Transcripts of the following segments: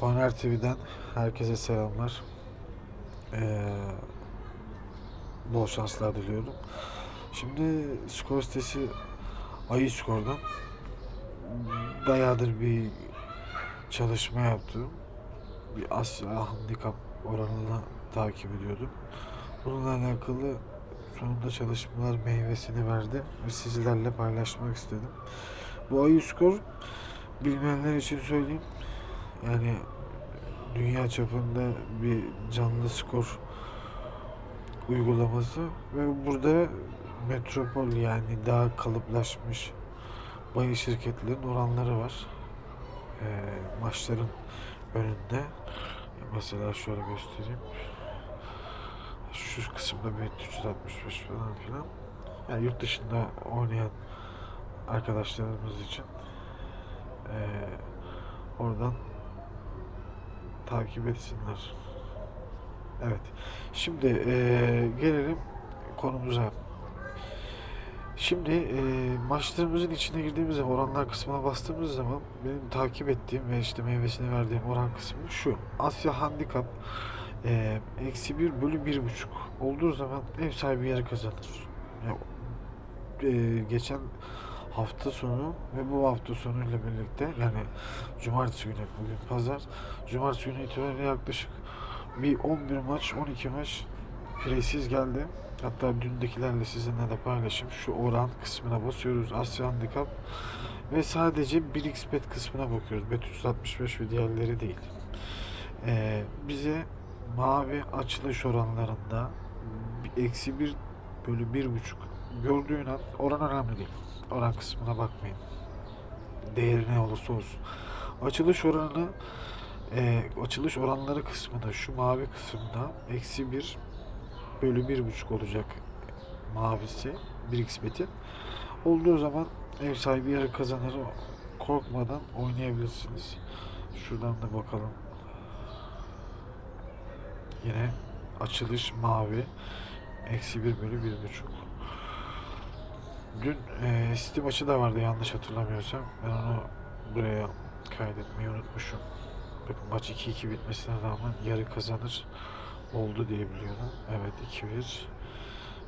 Koner TV'den herkese selamlar. Ee, bol şanslar diliyorum. Şimdi skor sitesi Ayı Skor'dan bayağıdır bir çalışma yaptım. Bir Asya handikap oranını takip ediyordum. Bununla alakalı sonunda çalışmalar meyvesini verdi ve sizlerle paylaşmak istedim. Bu Ayı Skor bilmeyenler için söyleyeyim. Yani dünya çapında bir canlı skor uygulaması ve burada metropol yani daha kalıplaşmış bayi şirketlerin oranları var. Ee, maçların önünde. Mesela şöyle göstereyim. Şu kısımda bir 365 falan filan. Yani yurt dışında oynayan arkadaşlarımız için ee, oradan takip etsinler. Evet. Şimdi eee, gelelim konumuza. Şimdi eee, maçlarımızın içine girdiğimiz zaman oranlar kısmına bastığımız zaman benim takip ettiğim ve işte meyvesini verdiğim oran kısmı şu. Asya Handikap eee, eksi bir bölü bir buçuk olduğu zaman ev sahibi yarı kazanır. Ya, eee, geçen hafta sonu ve bu hafta sonu ile birlikte yani cumartesi günü bugün pazar cumartesi günü itibariyle yaklaşık bir 11 maç 12 maç presiz geldi. Hatta dündekilerle sizinle de paylaşayım. Şu oran kısmına basıyoruz. Asya Handikap ve sadece 1xbet kısmına bakıyoruz. Bet 365 ve diğerleri değil. Ee, bize mavi açılış oranlarında eksi 1 bölü bir buçuk gördüğün an oran önemli değil. Oran kısmına bakmayın. Değeri ne olursa olsun. Açılış oranını e, açılış oranları kısmında şu mavi kısımda eksi 1 bölü bir buçuk olacak mavisi 1x beti. Olduğu zaman ev sahibi yarı kazanır korkmadan oynayabilirsiniz. Şuradan da bakalım. Yine açılış mavi eksi 1 bölü bir buçuk. Dün e, City maçı da vardı yanlış hatırlamıyorsam. Ben onu buraya kaydetmeyi unutmuşum. Bakın maç 2-2 bitmesine rağmen yarı kazanır oldu diye biliyorum. Evet 2-1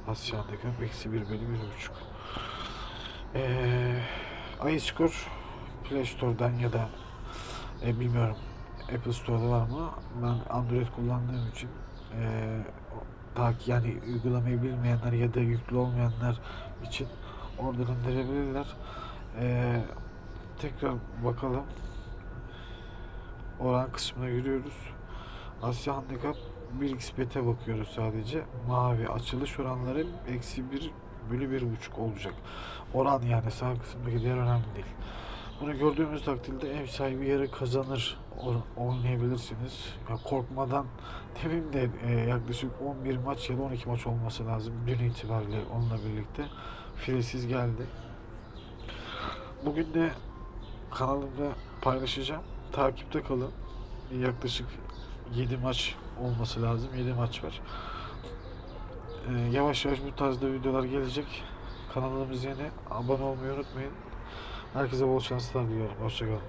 Asya Handikap eksi 1 bölü 1.5 ee, iScore Play Store'dan ya da e, bilmiyorum Apple Store'da var mı? Ben Android kullandığım için e, daha yani uygulamayı bilmeyenler ya da yüklü olmayanlar için oradan indirebilirler. E, tekrar bakalım oran kısmına giriyoruz. Asya Handikap 1xbet'e bakıyoruz sadece. Mavi açılış oranları eksi 1 bölü bir buçuk olacak. Oran yani sağ kısımdaki diğer önemli değil. Bunu gördüğümüz takdirde ev sahibi yarı kazanır oynayabilirsiniz. Ya korkmadan demeyeyim de e, yaklaşık 11 maç ya da 12 maç olması lazım dün itibariyle onunla birlikte. Filesiz geldi. Bugün de kanalımda paylaşacağım. Takipte kalın. Yaklaşık 7 maç olması lazım. 7 maç var. Ee, yavaş yavaş bu tarzda videolar gelecek. Kanalımız yeni. Abone olmayı unutmayın. Herkese bol şanslar diliyorum. Hoşçakalın.